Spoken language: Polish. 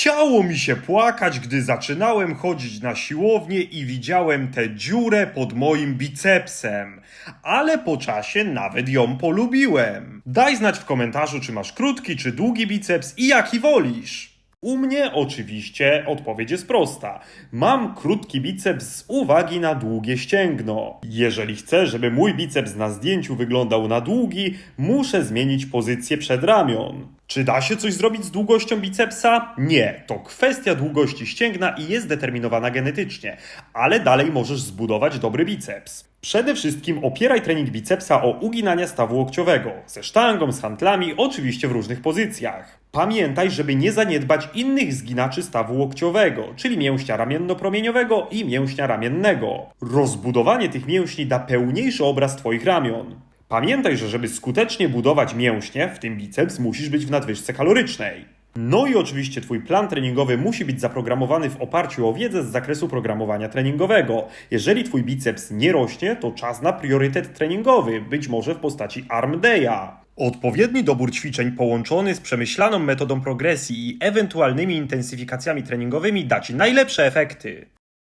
Chciało mi się płakać, gdy zaczynałem chodzić na siłownię i widziałem tę dziurę pod moim bicepsem. Ale po czasie nawet ją polubiłem. Daj znać w komentarzu, czy masz krótki czy długi biceps i jaki wolisz. U mnie oczywiście odpowiedź jest prosta. Mam krótki biceps z uwagi na długie ścięgno. Jeżeli chcę, żeby mój biceps na zdjęciu wyglądał na długi, muszę zmienić pozycję przedramion. Czy da się coś zrobić z długością bicepsa? Nie, to kwestia długości ścięgna i jest determinowana genetycznie, ale dalej możesz zbudować dobry biceps. Przede wszystkim opieraj trening bicepsa o uginania stawu łokciowego, ze sztangą, z hantlami, oczywiście w różnych pozycjach. Pamiętaj, żeby nie zaniedbać innych zginaczy stawu łokciowego, czyli mięśnia ramienno-promieniowego i mięśnia ramiennego. Rozbudowanie tych mięśni da pełniejszy obraz Twoich ramion. Pamiętaj, że żeby skutecznie budować mięśnie, w tym biceps, musisz być w nadwyżce kalorycznej. No i oczywiście Twój plan treningowy musi być zaprogramowany w oparciu o wiedzę z zakresu programowania treningowego. Jeżeli Twój biceps nie rośnie, to czas na priorytet treningowy, być może w postaci arm day'a. Odpowiedni dobór ćwiczeń połączony z przemyślaną metodą progresji i ewentualnymi intensyfikacjami treningowymi da Ci najlepsze efekty.